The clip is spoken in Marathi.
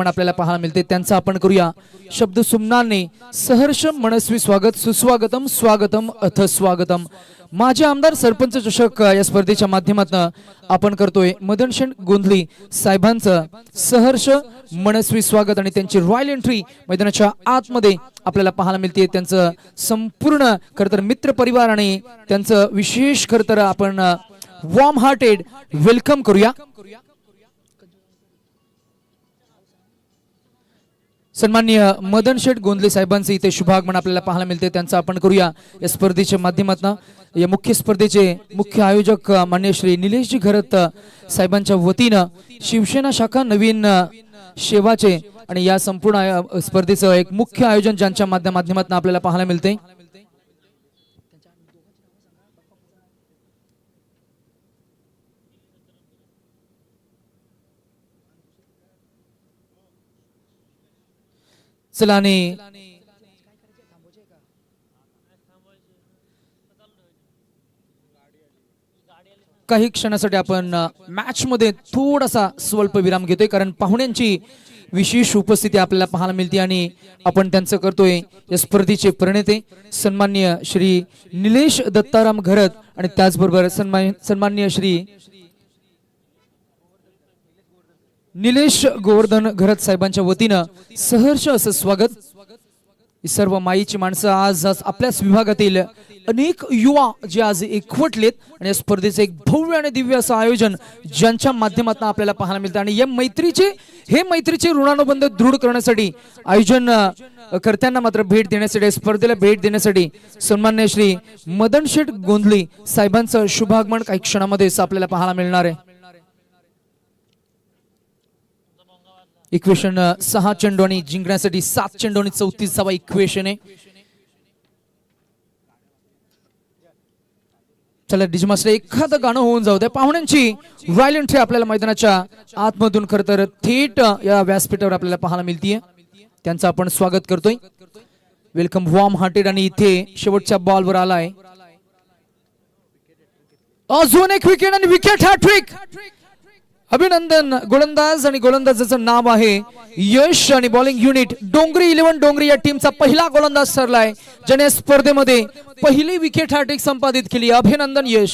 आगमन आपल्याला पाहायला मिळते. त्यांचं आपण करूया. शब्द सुमनाने सहर्ष मनस्वी स्वागत सुस्वागतम स्वागतम अथ स्वागतम. माझे आमदार सरपंच चषक या स्पर्धेच्या माध्यमातून आपण करतोय मदनशेन गोंधली साहेबांचं सहर्ष मनस्वी स्वागत आणि त्यांची रॉयल एंट्री मैदानाच्या आतमध्ये आपल्याला पाहायला मिळते. त्यांचं संपूर्ण खरंतर मित्र परिवार आणि त्यांचं विशेष खरंतर आपण वॉर्म हार्टेड वेलकम करूया. सन्माननीय मदन शेठ गोंदले साहेबांचे इथे शुभागमन आपल्याला पाहायला मिळते त्यांचं आपण करूया या स्पर्धेच्या माध्यमातून. या मुख्य स्पर्धेचे मुख्य आयोजक मान्य श्री निलेशजी घरत साहेबांच्या वतीनं शिवसेना शाखा नवीन सेवाचे शेवाचे आणि या संपूर्ण आय- स्पर्धेचं एक मुख्य आयोजन ज्यांच्या माध्यमातून आपल्याला पाहायला मिळते चलाने काही क्षणासाठी आपण मॅच मध्ये थोडासा स्वल्प विराम घेतोय कारण पाहुण्यांची विशेष उपस्थिती आपल्याला पाहायला मिळते आणि आपण त्यांचं करतोय या स्पर्धेचे प्रणेते. सन्मान्य श्री निलेश दत्ताराम घरत आणि त्याचबरोबर सन्मान सन्मान्य श्री निलेश गोवर्धन घरत साहेबांच्या वतीनं सहर्ष असं स्वागत. ही सर्व माईची माणसं आज आज आपल्याच विभागातील अनेक युवा जे आज एकवटलेत आणि या स्पर्धेचं एक भव्य आणि दिव्य असं आयोजन ज्यांच्या माध्यमातून आपल्याला पाहायला मिळतं. आणि या मैत्रीचे हे मैत्रीचे ऋणानुबंध दृढ करण्यासाठी आयोजन कर्त्यांना मात्र भेट देण्यासाठी स्पर्धेला भेट देण्यासाठी सन्मान्य श्री मदन शेठ गोंधली साहेबांचं शुभागमन काही क्षणामध्येच आपल्याला पाहायला मिळणार आहे. इक्वेशन uh, सहा चेंडू आणि जिंकण्यासाठी सात चेंडू आणि चौतीसावा इक्वेशन आहे. चला डिजमास्टर एखादं गाणं होऊन जाऊ द्या. पाहुण्यांची रॉयल हे आपल्याला मैदानाच्या आतमधून खरं तर थेट या व्यासपीठावर आपल्याला पाहायला मिळतीये. त्यांचं आपण स्वागत करतोय. वेलकम वॉर्म हार्टेड आणि इथे शेवटच्या बॉलवर आलाय. अजून एक विकेट आणि विकेट हॅट्रिक अभिनंदन गोलंदाज आणि गोलंदाजाचं नाव आहे यश आणि बॉलिंग युनिट. डोंगरी इलेव्हन डोंगरी या टीमचा पहिला गोलंदाज ठरलाय. ज्याने स्पर्धेमध्ये पहिली विकेट हॅट्रिक संपादित केली. अभिनंदन यश.